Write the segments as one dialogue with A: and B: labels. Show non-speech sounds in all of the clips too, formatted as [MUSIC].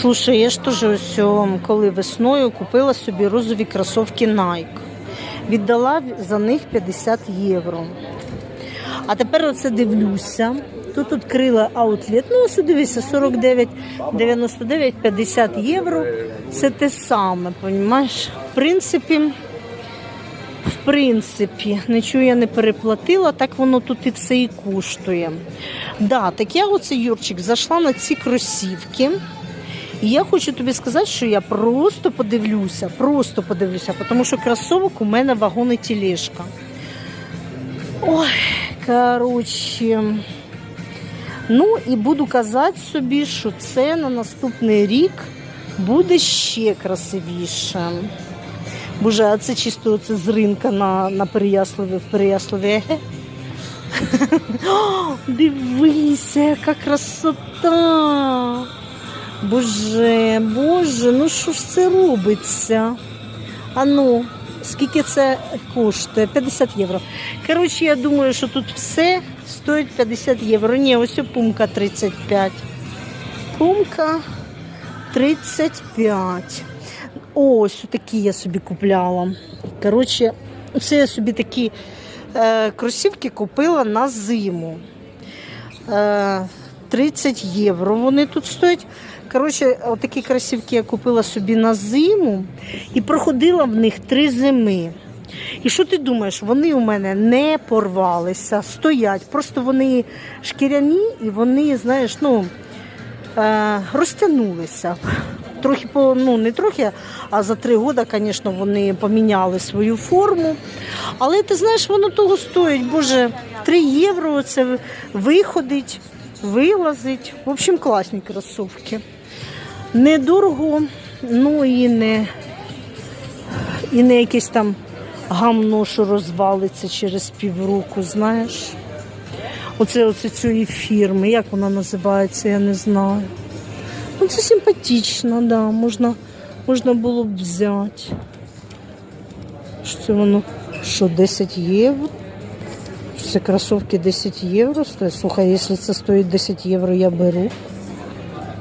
A: Слушай, я ж теж ось коли весною купила собі розові кросовки Nike. Віддала за них 50 євро. А тепер оце дивлюся. Тут відкрила аутлет. Ну, ось дивися, 49, 99, 50 євро. Це те саме, розумієш? В принципі, в принципі, нічого я не переплатила, так воно тут і все і коштує. Да, так я оце, Юрчик, зайшла на ці кросівки. І я хочу тобі сказати, що я просто подивлюся, просто подивлюся, тому що кросовок у мене вагон і тележка. Ой, коротше. Ну і буду казати собі, що це на наступний рік буде ще красивіше. Боже, а це чисто це з ринка на, на Переяславі, в Переяславі. [LAUGHS] Дивися, яка красота! Боже, боже, ну що ж це робиться? А ну, скільки це коштує? 50 євро. Коротше, я думаю, що тут все стоїть 50 євро. Ні, ось пумка 35. Пумка 35. Ось такі я собі купляла. Коротше, це я собі такі е, кросівки купила на зиму. Е, 30 євро вони тут стоять. Коротше, отакі кросівки я купила собі на зиму і проходила в них три зими. І що ти думаєш, вони у мене не порвалися, стоять. Просто вони шкіряні і вони, знаєш, ну, е, розтягнулися. Трохи ну не трохи, а за три роки, звісно, вони поміняли свою форму. Але ти знаєш, воно того стоїть. Боже, 3 євро це виходить, вилазить. В общем, класні кросівки. Недорого, ну і не, і не якесь там гамно, що розвалиться через півроку, знаєш. Оце, оце цієї фірми, як вона називається, я не знаю. Ну, це симпатично, да, можна, можна було б взяти. Що це воно? Що, 10 євро? Це кросівки 10 євро. Слухай, якщо це стоїть 10 євро, я беру.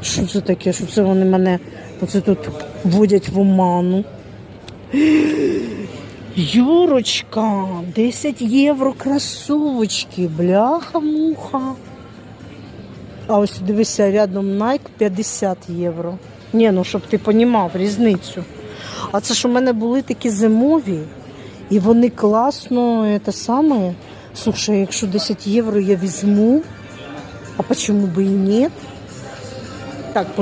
A: Що це таке? Що це вони мене оце тут вводять в оману? Юрочка, 10 євро кросовочки, бляха-муха. А ось дивися, рядом Nike 50 євро. Ні, ну щоб ти понімав різницю. А це ж у мене були такі зимові, і вони класно, це саме. Слушай, якщо 10 євро я візьму, а чому би і ні? Так,